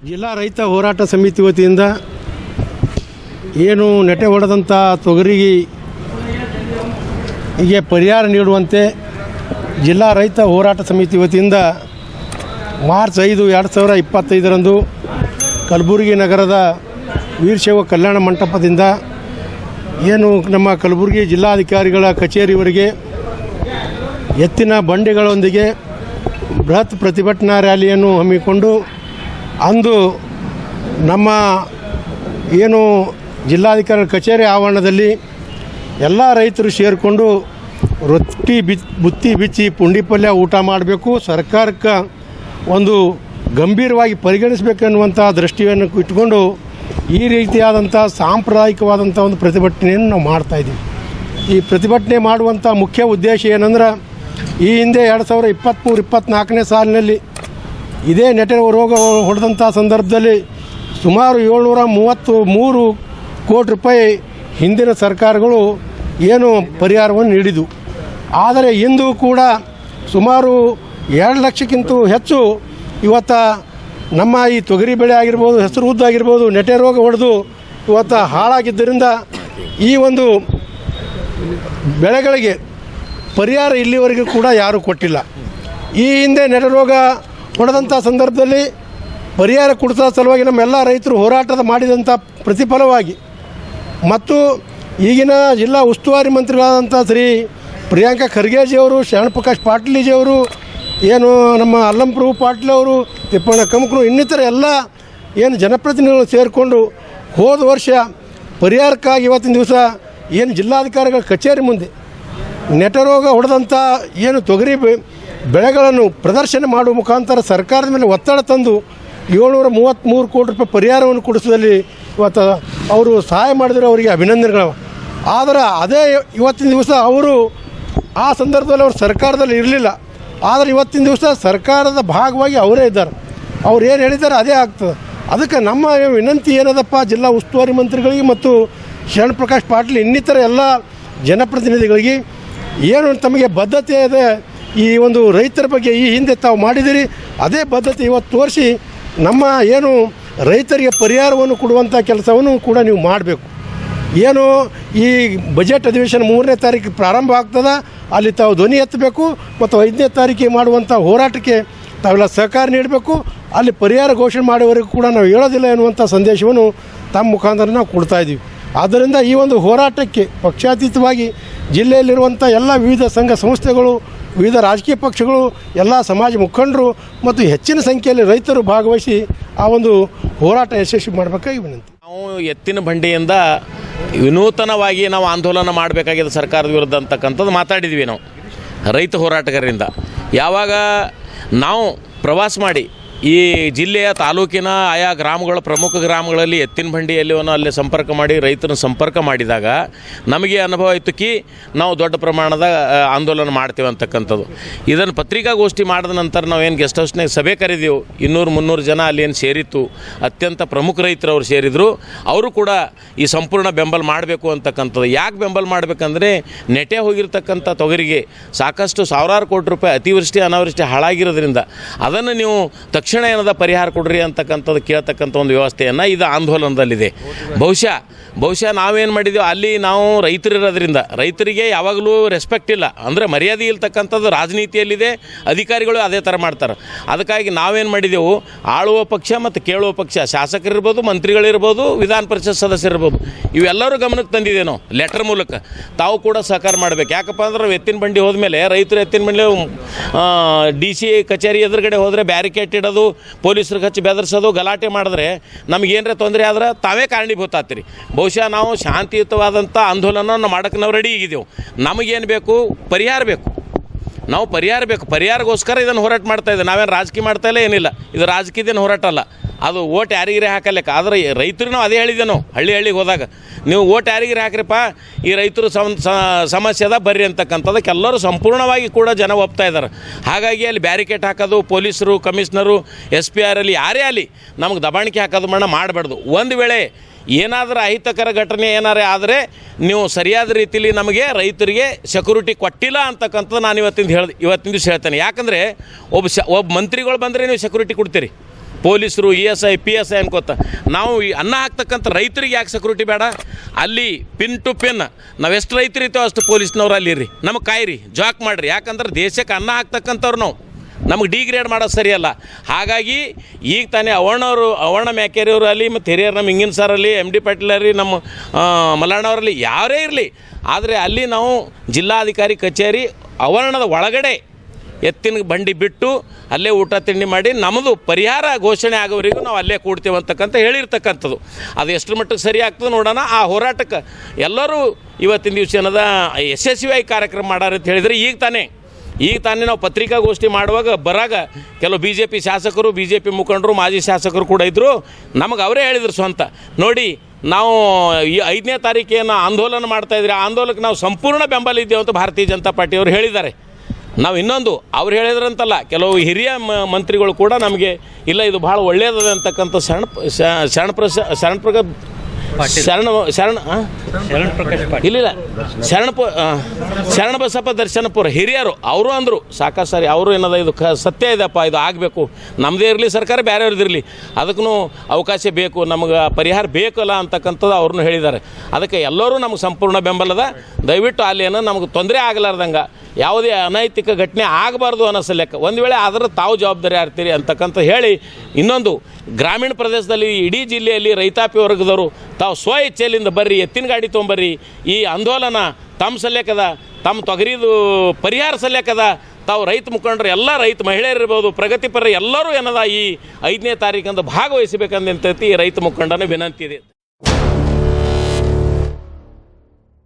ಜಿಲ್ಲಾ ರೈತ ಹೋರಾಟ ಸಮಿತಿ ವತಿಯಿಂದ ಏನು ನೆಟೆ ಹೊಡೆದಂಥ ತೊಗರಿಗೆ ಪರಿಹಾರ ನೀಡುವಂತೆ ಜಿಲ್ಲಾ ರೈತ ಹೋರಾಟ ಸಮಿತಿ ವತಿಯಿಂದ ಮಾರ್ಚ್ ಐದು ಎರಡು ಸಾವಿರ ಇಪ್ಪತ್ತೈದರಂದು ಕಲಬುರಗಿ ನಗರದ ವೀರಶೈವ ಕಲ್ಯಾಣ ಮಂಟಪದಿಂದ ಏನು ನಮ್ಮ ಕಲಬುರಗಿ ಜಿಲ್ಲಾಧಿಕಾರಿಗಳ ಕಚೇರಿವರೆಗೆ ಎತ್ತಿನ ಬಂಡಿಗಳೊಂದಿಗೆ ಬೃಹತ್ ಪ್ರತಿಭಟನಾ ರ್ಯಾಲಿಯನ್ನು ಹಮ್ಮಿಕೊಂಡು ಅಂದು ನಮ್ಮ ಏನು ಜಿಲ್ಲಾಧಿಕಾರಿ ಕಚೇರಿ ಆವರಣದಲ್ಲಿ ಎಲ್ಲ ರೈತರು ಸೇರಿಕೊಂಡು ರೊಟ್ಟಿ ಬಿ ಬುತ್ತಿ ಬಿಚ್ಚಿ ಪುಂಡಿ ಪಲ್ಯ ಊಟ ಮಾಡಬೇಕು, ಸರ್ಕಾರಕ್ಕೆ ಒಂದು ಗಂಭೀರವಾಗಿ ಪರಿಗಣಿಸಬೇಕನ್ನುವಂಥ ದೃಷ್ಟಿಯನ್ನು ಇಟ್ಕೊಂಡು ಈ ರೀತಿಯಾದಂಥ ಸಾಂಪ್ರದಾಯಿಕವಾದಂಥ ಒಂದು ಪ್ರತಿಭಟನೆಯನ್ನು ನಾವು ಮಾಡ್ತಾಯಿದ್ದೀವಿ ಈ ಪ್ರತಿಭಟನೆ ಮಾಡುವಂಥ ಮುಖ್ಯ ಉದ್ದೇಶ ಏನಂದ್ರೆ ಈ ಹಿಂದೆ ಎರಡು ಸಾವಿರ ಇಪ್ಪತ್ತ್ಮೂರು ಇಪ್ಪತ್ತ್ನಾಲ್ಕನೇ ಸಾಲಿನಲ್ಲಿ ಇದೇ ನೆಟೆ ರೋಗ ಹೊಡೆದಂಥ ಸಂದರ್ಭದಲ್ಲಿ ಸುಮಾರು ಏಳ್ನೂರ ಮೂವತ್ತು ಮೂರು ಕೋಟಿ ರೂಪಾಯಿ ಹಿಂದಿನ ಸರ್ಕಾರಗಳು ಏನು ಪರಿಹಾರವನ್ನು ನೀಡಿದವು ಆದರೆ ಇಂದು ಕೂಡ ಸುಮಾರು ಎರಡು ಲಕ್ಷಕ್ಕಿಂತ ಹೆಚ್ಚು ಇವತ್ತ ನಮ್ಮ ಈ ತೊಗರಿ ಬೆಳೆ ಆಗಿರ್ಬೋದು, ಹೆಸರು ಉದ್ದ ಆಗಿರ್ಬೋದು ನೆಟೆ ರೋಗ ಹೊಡೆದು ಇವತ್ತು ಹಾಳಾಗಿದ್ದರಿಂದ ಈ ಒಂದು ಬೆಳೆಗಳಿಗೆ ಪರಿಹಾರ ಇಲ್ಲಿವರೆಗೂ ಕೂಡ ಯಾರೂ ಕೊಟ್ಟಿಲ್ಲ. ಈ ಹಿಂದೆ ನೆಟೆ ರೋಗ ಹೊಡೆದಂಥ ಸಂದರ್ಭದಲ್ಲಿ ಪರಿಹಾರ ಕೊಡಿಸೋ ಸಲುವಾಗಿ ನಮ್ಮೆಲ್ಲ ರೈತರು ಹೋರಾಟದ ಮಾಡಿದಂಥ ಪ್ರತಿಫಲವಾಗಿ ಮತ್ತು ಈಗಿನ ಜಿಲ್ಲಾ ಉಸ್ತುವಾರಿ ಮಂತ್ರಿಗಳಾದಂಥ ಶ್ರೀ ಪ್ರಿಯಾಂಕಾ ಖರ್ಗೆಜಿಯವರು ಶರಣಪ್ರಕಾಶ್ ಪಾಟೀಲಿಜಿಯವರು ಏನು ನಮ್ಮ ಅಲ್ಲಂಪ್ರಭು ಪಾಟೀಲ್ ಅವರು, ತಿಪ್ಪಣ್ಣ ಕಮಕರು ಇನ್ನಿತರ ಎಲ್ಲ ಏನು ಜನಪ್ರತಿನಿಧಿಗಳು ಸೇರಿಕೊಂಡು ಹೋದ ವರ್ಷ ಪರಿಹಾರಕ್ಕಾಗಿ ಇವತ್ತಿನ ದಿವಸ ಏನು ಜಿಲ್ಲಾಧಿಕಾರಿಗಳ ಕಚೇರಿ ಮುಂದೆ ನೆಟರೋಗ ಹೊಡೆದಂಥ ಏನು ತೊಗರಿ ಬೆಳೆಗಳನ್ನು ಪ್ರದರ್ಶನ ಮಾಡುವ ಮುಖಾಂತರ ಸರ್ಕಾರದ ಮೇಲೆ ಒತ್ತಡ ತಂದು ಏಳ್ನೂರ ಮೂವತ್ತ್ಮೂರು ಕೋಟಿ ರೂಪಾಯಿ ಪರಿಹಾರವನ್ನು ಕೊಡಿಸೋದಲ್ಲಿ ಇವತ್ತು ಅವರು ಸಹಾಯ ಮಾಡಿದರೆ ಅವರಿಗೆ ಅಭಿನಂದನೆಗಳು. ಆದರೆ ಅದೇ ಇವತ್ತಿನ ದಿವಸ ಅವರು ಆ ಸಂದರ್ಭದಲ್ಲಿ ಅವರು ಸರ್ಕಾರದಲ್ಲಿ ಇರಲಿಲ್ಲ. ಆದರೆ ಇವತ್ತಿನ ದಿವಸ ಸರ್ಕಾರದ ಭಾಗವಾಗಿ ಅವರೇ ಇದ್ದಾರೆ. ಅವ್ರು ಏನು ಹೇಳಿದ್ದಾರೆ ಅದೇ ಆಗ್ತದೆ. ಅದಕ್ಕೆ ನಮ್ಮ ವಿನಂತಿ ಏನದಪ್ಪ, ಜಿಲ್ಲಾ ಉಸ್ತುವಾರಿ ಮಂತ್ರಿಗಳಿಗೆ ಮತ್ತು ಶರಣ್ ಪ್ರಕಾಶ್ ಪಾಟೀಲ್ ಇನ್ನಿತರ ಎಲ್ಲ ಜನಪ್ರತಿನಿಧಿಗಳಿಗೆ ಏನು ತಮಗೆ ಬದ್ಧತೆ ಇದೆ ಈ ಒಂದು ರೈತರ ಬಗ್ಗೆ ಈ ಹಿಂದೆ ತಾವು ಮಾಡಿದಿರಿ, ಅದೇ ಬದ್ಧತೆ ಇವತ್ತು ತೋರಿಸಿ ನಮ್ಮ ಏನು ರೈತರಿಗೆ ಪರಿಹಾರವನ್ನು ಕೊಡುವಂಥ ಕೆಲಸವನ್ನು ಕೂಡ ನೀವು ಮಾಡಬೇಕು. ಏನು ಈ ಬಜೆಟ್ ಅಧಿವೇಶನ ಮೂರನೇ ತಾರೀಕು ಪ್ರಾರಂಭ ಆಗ್ತದ, ಅಲ್ಲಿ ತಾವು ಧ್ವನಿ ಎತ್ತಬೇಕು ಮತ್ತು ಐದನೇ ತಾರೀಕಿಗೆ ಮಾಡುವಂಥ ಹೋರಾಟಕ್ಕೆ ತಾವೆಲ್ಲ ಸಹಕಾರ ನೀಡಬೇಕು. ಅಲ್ಲಿ ಪರಿಹಾರ ಘೋಷಣೆ ಮಾಡುವವರೆಗೂ ಕೂಡ ನಾವು ಹೇಳೋದಿಲ್ಲ ಎನ್ನುವಂಥ ಸಂದೇಶವನ್ನು ತಮ್ಮ ಮುಖಾಂತರ ನಾವು ಕೊಡ್ತಾ ಇದ್ದೀವಿ. ಆದ್ದರಿಂದ ಈ ಒಂದು ಹೋರಾಟಕ್ಕೆ ಪಕ್ಷಾತೀತವಾಗಿ ಜಿಲ್ಲೆಯಲ್ಲಿರುವಂಥ ಎಲ್ಲ ವಿವಿಧ ಸಂಘ ಸಂಸ್ಥೆಗಳು ವಿವಿಧ ರಾಜಕೀಯ ಪಕ್ಷಗಳು, ಎಲ್ಲ ಸಮಾಜ ಮುಖಂಡರು ಮತ್ತು ಹೆಚ್ಚಿನ ಸಂಖ್ಯೆಯಲ್ಲಿ ರೈತರು ಭಾಗವಹಿಸಿ ಆ ಒಂದು ಹೋರಾಟ ಯಶಸ್ವಿ ಮಾಡಬೇಕಾಗಿ ವಿನಂತಿ. ನಾವು ಎತ್ತಿನ ಬಂಡಿಯಿಂದ ವಿನೂತನವಾಗಿ ನಾವು ಆಂದೋಲನ ಮಾಡಬೇಕಾಗಿದೆ ಸರ್ಕಾರದ ವಿರುದ್ಧ ಅಂತಕ್ಕಂಥದ್ದು ಮಾತಾಡಿದ್ವಿ ನಾವು, ರೈತ ಹೋರಾಟಗಾರರಿಂದ. ಯಾವಾಗ ನಾವು ಪ್ರವಾಸ ಮಾಡಿ ಈ ಜಿಲ್ಲೆಯ ತಾಲೂಕಿನ ಆಯಾ ಗ್ರಾಮಗಳ ಪ್ರಮುಖ ಗ್ರಾಮಗಳಲ್ಲಿ ಎತ್ತಿನ ಬಂಡಿಯಲ್ಲಿವನ್ನು ಅಲ್ಲಿ ಸಂಪರ್ಕ ಮಾಡಿ ರೈತರನ್ನು ಸಂಪರ್ಕ ಮಾಡಿದಾಗ ನಮಗೆ ಅನುಭವ ಇತ್ತು ಕಿ, ನಾವು ದೊಡ್ಡ ಪ್ರಮಾಣದ ಆಂದೋಲನ ಮಾಡ್ತೀವಿ ಅಂತಕ್ಕಂಥದ್ದು. ಇದನ್ನು ಪತ್ರಿಕಾಗೋಷ್ಠಿ ಮಾಡಿದ ನಂತರ ನಾವೇನು ಗೆಸ್ಟ್ ಹೌಸ್ನಾಗ ಸಭೆ ಕರೆದೆವು. ಇನ್ನೂರು ಮುನ್ನೂರು ಜನ ಅಲ್ಲಿ ಏನು ಸೇರಿತ್ತು. ಅತ್ಯಂತ ಪ್ರಮುಖ ರೈತರು ಅವರು ಸೇರಿದರು. ಅವರು ಕೂಡ ಈ ಸಂಪೂರ್ಣ ಬೆಂಬಲ ಮಾಡಬೇಕು ಅಂತಕ್ಕಂಥದ್ದು. ಯಾಕೆ ಬೆಂಬಲ ಮಾಡಬೇಕಂದ್ರೆ ನೆಟೆ ಹೋಗಿರ್ತಕ್ಕಂಥ ತೊಗರಿಗೆ ಸಾಕಷ್ಟು ಸಾವಿರಾರು ಕೋಟಿ ರೂಪಾಯಿ ಅತಿವೃಷ್ಟಿ, ಅನಾವೃಷ್ಟಿ ಹಾಳಾಗಿರೋದ್ರಿಂದ. ಅದನ್ನು ನೀವು ತಕ್ಷಣ ಏನದ ಪರಿಹಾರ ಕೊಡ್ರಿ ಅಂತಕ್ಕಂಥದ್ದು ಕೇಳ್ತಕ್ಕಂಥ ಒಂದು ವ್ಯವಸ್ಥೆಯನ್ನು ಇದು ಆಂದೋಲನದಲ್ಲಿದೆ. ಬಹುಶಃ ಬಹುಶಃ ನಾವೇನು ಮಾಡಿದ್ದೀವಿ ಅಲ್ಲಿ ನಾವು ರೈತರಿರೋದ್ರಿಂದ, ರೈತರಿಗೆ ಯಾವಾಗಲೂ ರೆಸ್ಪೆಕ್ಟ್ ಇಲ್ಲ. ಅಂದರೆ ಮರ್ಯಾದೆ ಇಲ್ತಕ್ಕಂಥದ್ದು ರಾಜನೀತಿಯಲ್ಲಿದೆ, ಅಧಿಕಾರಿಗಳು ಅದೇ ಥರ ಮಾಡ್ತಾರೆ. ಅದಕ್ಕಾಗಿ ನಾವೇನು ಮಾಡಿದೆವು, ಆಳುವ ಪಕ್ಷ ಮತ್ತು ಕೇಳುವ ಪಕ್ಷ, ಶಾಸಕರಿರ್ಬೋದು, ಮಂತ್ರಿಗಳಿರ್ಬೋದು, ವಿಧಾನ ಪರಿಷತ್ ಸದಸ್ಯರಿರ್ಬೋದು, ಇವೆಲ್ಲರೂ ಗಮನಕ್ಕೆ ತಂದಿದೆ ನಾವು ಲೆಟರ್ ಮೂಲಕ. ತಾವು ಕೂಡ ಸಹಕಾರ ಮಾಡಬೇಕು. ಯಾಕಪ್ಪ ಅಂದ್ರೆ ಎತ್ತಿನ ಬಂಡಿ ಹೋದ್ಮೇಲೆ ರೈತರು ಎತ್ತಿನ ಬಂಡಿ ಡಿ ಸಿ ಕಚೇರಿ ಎದುರುಗಡೆ ಹೋದರೆ ಬ್ಯಾರಿಕೇಡ್ ಇಡೋದು ಪೊಲೀಸ್ರಿಗೆ ಹಚ್ಚಿ ಬೆದರಿಸೋದು, ಗಲಾಟೆ ಮಾಡಿದ್ರೆ ನಮಗೇನರ ತೊಂದರೆ ಆದ್ರೆ ತಾವೇ ಕಾರಣೀಭೂತ ಆಗ್ತೀರಿ ಬಹುಶಃ ನಾವು ಶಾಂತಿಯುತವಾದಂಥ ಆಂದೋಲನವನ್ನು ಮಾಡೋಕ್ಕೆ ನಾವು ರೆಡಿ ಆಗಿದ್ದೆವು. ನಮಗೇನು ಬೇಕು? ಪರಿಹಾರ ಬೇಕು. ನಾವು ಪರಿಹಾರ ಬೇಕು. ಪರಿಹಾರಗೋಸ್ಕರ ಇದನ್ನು ಹೋರಾಟ ಮಾಡ್ತಾ ಇದ್ದೇವೆ. ನಾವೇನು ರಾಜಕೀಯ ಮಾಡ್ತಾ ಏನಿಲ್ಲ. ಇದು ರಾಜಕೀಯದೇನು ಹೋರಾಟ ಅಲ್ಲ. ಅದು ಓಟ್ ಯಾರಿಗಿರಿ ಹಾಕಲಿಕ್ಕೆ ಆದರೆ ರೈತರು ನಾವು ಅದೇ ಹೇಳಿದ್ದೆ ನಾವು, ಹಳ್ಳಿ ಹಳ್ಳಿಗೆ ಹೋದಾಗ. ನೀವು ಓಟ್ ಯಾರಿಗಿರಿ ಹಾಕ್ರಿಪ್ಪ? ಈ ರೈತರು ಸಮ ಸಮಸ್ಯೆ ಅದ ಬರ್ರಿ ಅಂತಕ್ಕಂಥದ್ದಕ್ಕೆ ಎಲ್ಲರೂ ಸಂಪೂರ್ಣವಾಗಿ ಕೂಡ ಜನ ಒಪ್ತಾ ಇದ್ದಾರೆ ಹಾಗಾಗಿ ಅಲ್ಲಿ ಬ್ಯಾರಿಕೇಡ್ ಹಾಕೋದು, ಪೊಲೀಸರು, ಕಮಿಷನರು, ಎಸ್ ಪಿ ಆರ್ ಅಲ್ಲಿ, ಯಾರೇ ಅಲ್ಲಿ ನಮಗೆ ದಬಾಣಿಕೆ ಹಾಕೋದು ಮಣ್ಣ ಮಾಡಬಾರ್ದು. ಒಂದು ವೇಳೆ ಏನಾದರೂ ಅಹಿತಕರ ಘಟನೆ ಏನಾರೇ ಆದರೆ ನೀವು ಸರಿಯಾದ ರೀತಿಯಲ್ಲಿ ನಮಗೆ ರೈತರಿಗೆ ಸೆಕ್ಯೂರಿಟಿ ಕೊಟ್ಟಿಲ್ಲ ಅಂತಕ್ಕಂಥದ್ದು ನಾನು ಇವತ್ತಿಂದ ಹೇಳ್ದೆ ಇವತ್ತಿನ ದಿವಸ ಹೇಳ್ತೇನೆ. ಯಾಕಂದರೆ ಒಬ್ಬ ಒಬ್ಬ ಮಂತ್ರಿಗಳು ಬಂದರೆ ನೀವು ಸೆಕ್ಯೂರಿಟಿ ಕೊಡ್ತೀರಿ. ಪೊಲೀಸರು E S I P S I ಅನ್ಕೋತ. ನಾವು ಈ ಅನ್ನ ಹಾಕ್ತಕ್ಕಂಥ ರೈತರಿಗೆ ಯಾಕೆ ಸೆಕ್ಯೂರಿಟಿ ಬೇಡ? ಅಲ್ಲಿ ಪಿನ್ ಟು ಪಿನ್ ನಾವು ಎಷ್ಟು ರೈತರು ಇರ್ತೇವೆ ಅಷ್ಟು ಪೊಲೀಸ್ನವ್ರು ಅಲ್ಲಿ ಇರ್ರಿ ನಮಗೆ ಕಾಯಿರಿ ಜಾಕ್ ಮಾಡಿರಿ. ಯಾಕಂದ್ರೆ ದೇಶಕ್ಕೆ ಅನ್ನ ಹಾಕ್ತಕ್ಕಂಥವ್ರು ನಾವು. ನಮಗೆ ಡಿಗ್ರೇಡ್ ಮಾಡೋದು ಸರಿಯಲ್ಲ. ಹಾಗಾಗಿ ಈಗ ತಾನೇ ಅವರ್ಣವರು ಅವರ್ಣ ಮ್ಯಾಕೇರಿಯವರು ಅಲ್ಲಿ ಮತ್ತು ಹಿರಿಯರು ನಮ್ಮ ಹಿಂಗಿನ ಸರ್ ಅಲ್ಲಿ ಎಂ ಡಿ ಪಾಟೀಲ್ ಅಲ್ಲಿ ನಮ್ಮ ಆ, ಮಲ್ಲಣ್ಣವರಲ್ಲಿ ಯಾರೇ ಇರಲಿ. ಆದರೆ ಅಲ್ಲಿ ನಾವು ಜಿಲ್ಲಾಧಿಕಾರಿ ಕಚೇರಿ ಅವರ್ಣದ ಒಳಗಡೆ ಎತ್ತಿನ ಬಂಡಿ ಬಿಟ್ಟು ಅಲ್ಲೇ ಊಟ ತಿಂಡಿ ಮಾಡಿ ನಮ್ಮದು ಪರಿಹಾರ ಘೋಷಣೆ ಆಗೋವರೆಗೂ ನಾವು ಅಲ್ಲೇ ಕೂಡ್ತೇವೆ ಅಂತಕ್ಕಂಥ ಹೇಳಿರ್ತಕ್ಕಂಥದ್ದು. ಅದು ಎಷ್ಟು ಮಟ್ಟಿಗೆ ಸರಿ ಆಗ್ತದೆ ನೋಡೋಣ. ಆ ಹೋರಾಟಕ್ಕೆ ಎಲ್ಲರೂ ಇವತ್ತಿನ ದಿವಸ ಏನದ ಯಶಸ್ವಿಯಾಗಿ ಕಾರ್ಯಕ್ರಮ ಮಾಡಾರ ಅಂತ ಹೇಳಿದರೆ ಈಗ ತಾನೇ. ಈಗ ತಾನೇ ನಾವು ಪತ್ರಿಕಾಗೋಷ್ಠಿ ಮಾಡುವಾಗ ಬರಾಗ ಕೆಲವು ಬಿ ಜೆ ಪಿ ಶಾಸಕರು ಬಿ ಜೆ ಪಿ ಮುಖಂಡರು, ಮಾಜಿ ಶಾಸಕರು ಕೂಡ ಇದ್ದರು ನಮಗೆ ಅವರೇ ಹೇಳಿದ್ರು ಸ್ವಂತ. ನೋಡಿ, ನಾವು ಈ ಐದನೇ ತಾರೀಕೇನು ಆಂದೋಲನ ಮಾಡ್ತಾಯಿದ್ರೆ ಆ ಆಂದೋಲನಕ್ಕೆ ನಾವು ಸಂಪೂರ್ಣ ಬೆಂಬಲ ಇದ್ದೇವೆ ಅಂತ ಭಾರತೀಯ ಜನತಾ ಪಾರ್ಟಿಯವರು ಹೇಳಿದ್ದಾರೆ. ನಾವು ಇನ್ನೊಂದು ಅವ್ರು ಹೇಳಿದ್ರಂತಲ್ಲ ಕೆಲವು ಹಿರಿಯ ಮಂತ್ರಿಗಳು ಕೂಡ ನಮಗೆ ಇಲ್ಲ ಇದು ಭಾಳ ಒಳ್ಳೆಯದದ ಅಂತಕ್ಕಂಥ ಶರಣ ಶರಣ ಪ್ರಸ ಶರಣ ಪ್ರಗ ಶರಣ ಶರಣ? ಇಲ್ಲ ಶರಣ ಶರಣ ಬಸಪ್ಪ ದರ್ಶನಪುರ ಹಿರಿಯರು ಅವರು ಅಂದರು ಸಾಕಷ್ಟು ಸರಿ ಅವರು ಏನದ ಇದು ಕ ಸತ್ಯ ಇದೆಪ್ಪ ಇದು ಆಗಬೇಕು. ನಮ್ಮದೇ ಇರಲಿ ಸರ್ಕಾರ ಬೇರೆಯವ್ರದ್ದು ಇರಲಿ. ಅದಕ್ಕೂ ಅವಕಾಶ ಬೇಕು ನಮಗೆ ಪರಿಹಾರ ಬೇಕಲ್ಲ ಅಂತಕ್ಕಂಥದ್ದು ಅವ್ರನ್ನೂ ಹೇಳಿದ್ದಾರೆ. ಅದಕ್ಕೆ ಎಲ್ಲರೂ ನಮಗೆ ಸಂಪೂರ್ಣ ಬೆಂಬಲದ ದಯವಿಟ್ಟು ಅಲ್ಲಿ ಏನೋ ನಮಗೆ ತೊಂದರೆ ಆಗಲಾರ್ದಂಗೆ ಯಾವುದೇ ಅನೈತಿಕ ಘಟನೆ ಆಗಬಾರ್ದು ಅನ್ನೋ ಸಲಕ್ಕೆ ಒಂದು ವೇಳೆ ಅದರ ತಾವು ಜವಾಬ್ದಾರಿ ಆಗ್ತೀರಿ ಅಂತಕ್ಕಂಥ ಹೇಳಿ ಇನ್ನೊಂದು ಗ್ರಾಮೀಣ ಪ್ರದೇಶದಲ್ಲಿ ಇಡೀ ಜಿಲ್ಲೆಯಲ್ಲಿ ರೈತಾಪಿ ವರ್ಗದವರು ತಾವು ಸ್ವ ಇಚ್ಛೆಯಲ್ಲಿಂದ ಬರ್ರಿ, ಎತ್ತಿನ ಗಾಡಿ ತೊಗೊಂಬರ್ರಿ, ಈ ಆಂದೋಲನ ತಮ್ಮ ಸಲ್ಯಕದ ತಮ್ಮ ತೊಗರಿದು ಪರಿಹಾರ ಸಲ್ಯಕದ ತಾವು ರೈತ ಮುಖಂಡರು, ಎಲ್ಲ ರೈತ ಮಹಿಳೆಯರಿರ್ಬೋದು ಪ್ರಗತಿಪರ ಎಲ್ಲರೂ ಏನದ ಈ ಐದನೇ ತಾರೀಕಂದು ಈ ರೈತ ಮುಖಂಡನ ವಿನಂತಿ ಇದೆ.